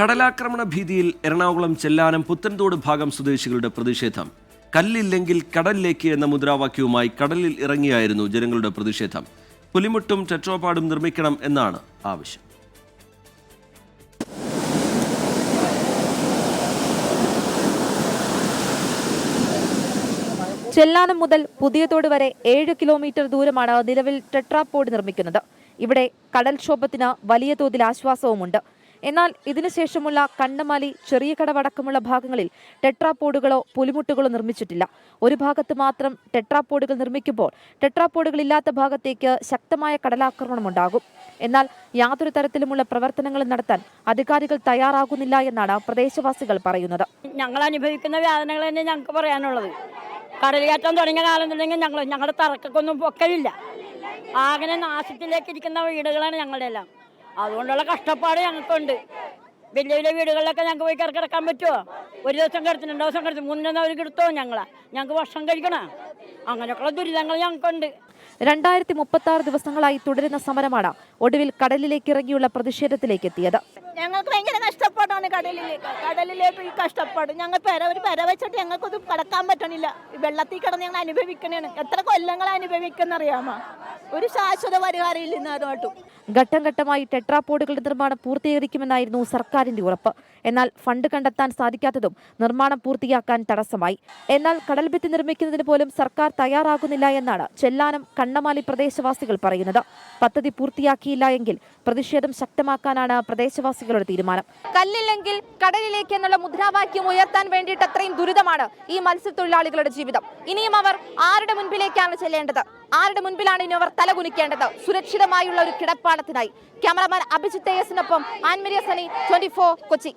കടലാക്രമണ ഭീതിയിൽ എറണാകുളം ചെല്ലാനം പുത്തൻതോട് ഭാഗം സ്വദേശികളുടെ പ്രതിഷേധം. കല്ലില്ലെങ്കിൽ കടലിലേക്ക് എന്ന മുദ്രാവാക്യവുമായി കടലിൽ ഇറങ്ങിയായിരുന്നു ജനങ്ങളുടെ പ്രതിഷേധം. പുലിമുട്ടും ടെട്രോപാടും നിർമ്മിക്കണം എന്നാണ് ആവശ്യം. ചെല്ലാനം മുതൽ പുതിയതോട് വരെ ഏഴ് കിലോമീറ്റർ ദൂരമാണ് നിലവിൽ ടെട്രാപോഡ് നിർമ്മിക്കുന്നത്. ഇവിടെ കടൽക്ഷോഭത്തിന് വലിയ തോതിൽ ആശ്വാസവുമുണ്ട്. എന്നാൽ ഇതിനുശേഷമുള്ള കണ്ണമാലി ചെറിയ കടവടക്കമുള്ള ഭാഗങ്ങളിൽ ടെട്രാപോഡുകളോ പുലിമുട്ടുകളോ നിർമ്മിച്ചിട്ടില്ല. ഒരു ഭാഗത്ത് മാത്രം ടെട്രാപോഡുകൾ നിർമ്മിക്കുമ്പോൾ ടെട്രാപോഡുകൾ ഇല്ലാത്ത ഭാഗത്തേക്ക് ശക്തമായ കടലാക്രമണം ഉണ്ടാകും. എന്നാൽ യാതൊരു തരത്തിലുമുള്ള പ്രവർത്തനങ്ങളും നടത്താൻ അധികാരികൾ തയ്യാറാകുന്നില്ല എന്നാണ് പ്രദേശവാസികൾ പറയുന്നത്. ഞങ്ങൾ അനുഭവിക്കുന്ന വേദനകൾ തന്നെ ഞങ്ങൾക്ക് പറയാനുള്ളത്. കടൽ കയറ്റം തുടങ്ങിയ കാലം തുടങ്ങി ഞങ്ങൾ ഞങ്ങളുടെ തറക്കൊന്നും പൊക്കലില്ല. ആകെ നാശത്തിലേക്ക് ഇരിക്കുന്ന വീടുകളാണ് ഞങ്ങളുടെ എല്ലാം അതുകൊണ്ടുള്ള കഷ്ടപ്പാട് ഞങ്ങൾക്കുണ്ട്. വലിയ വലിയ വീടുകളിലൊക്കെ ഞങ്ങൾക്ക് പോയി കയറി കിടക്കാൻ പറ്റുമോ ഒരു ദിവസം കിടത്തി രണ്ട് ദിവസം കിടത്തി മുന്നേ ദിവസം അവർ കിടത്തോ ഞങ്ങളെ? ഞങ്ങൾക്ക് ഭക്ഷണം കഴിക്കണം. അങ്ങനെയൊക്കെയുള്ള ദുരിതങ്ങൾ ഞങ്ങൾക്കുണ്ട്. രണ്ടായിരത്തി മുപ്പത്തി ആറ് ദിവസങ്ങളായി തുടരുന്ന സമരമാണ് ഒടുവിൽ കടലിലേക്ക് ഇറങ്ങിയുള്ള പ്രതിഷേധത്തിലേക്ക് എത്തിയത്. ഞങ്ങൾക്ക് ഭയങ്കര കഷ്ടപ്പാടാണ് കടലിലേക്ക്. കടലിലേക്ക് ഈ കഷ്ടപ്പാട്. ഞങ്ങൾ പെര ഒരു പെര വെച്ചിട്ട് ഞങ്ങൾക്കൊന്നും കടക്കാൻ പറ്റണില്ല. ഈ വെള്ളത്തിൽ കിടന്ന് ഞങ്ങൾ അനുഭവിക്കണേണ്. എത്ര കൊല്ലങ്ങൾ അനുഭവിക്കുന്ന അറിയാമോ? ഒരു ശാശ്വത പരിഹാരം ഇല്ല ഇന്നതുമായിട്ടും ഘട്ടം ഘട്ടമായി ടെട്രാപോഡുകളുടെ നിർമ്മാണം പൂർത്തീകരിക്കുമെന്നായിരുന്നു സർക്കാരിന്റെ ഉറപ്പ്. എന്നാൽ ഫണ്ട് കണ്ടെത്താൻ സാധിക്കാത്തതും നിർമ്മാണം പൂർത്തിയാക്കാൻ തടസ്സമായി. എന്നാൽ കടൽഭിത്തി നിർമ്മിക്കുന്നതിന് പോലും സർക്കാർ തയ്യാറാകുന്നില്ല എന്നാണ് ചെല്ലാനം കണ്ണമാലി പ്രദേശവാസികൾ പറയുന്നത്. പദ്ധതി പൂർത്തിയാക്കിയില്ല എങ്കിൽ പ്രതിഷേധം ശക്തമാക്കാനാണ് പ്രദേശവാസികളുടെ തീരുമാനം. കല്ലില്ലെങ്കിൽ കടലിലേക്ക് എന്നുള്ള മുദ്രാവാക്യം ഉയർത്താൻ വേണ്ടിയിട്ട് അത്രയും ദുരിതമാണ് ഈ മത്സ്യത്തൊഴിലാളികളുടെ ജീവിതം. ഇനിയും അവർ ആരുടെ മുൻപിലേക്കാണ് ചെല്ലേണ്ടത്? ആരുടെ മുൻപിലാണ് ഇനി അവർ തലകുനിക്കേണ്ടത് സുരക്ഷിതമായുള്ള ഒരു കിടപ്പാടത്തിനായി. ക്യാമറമാൻ അഭിജിത്ത് എസിനൊപ്പം ആൻമരിയ സനി ട്വന്റി കൊച്ചി.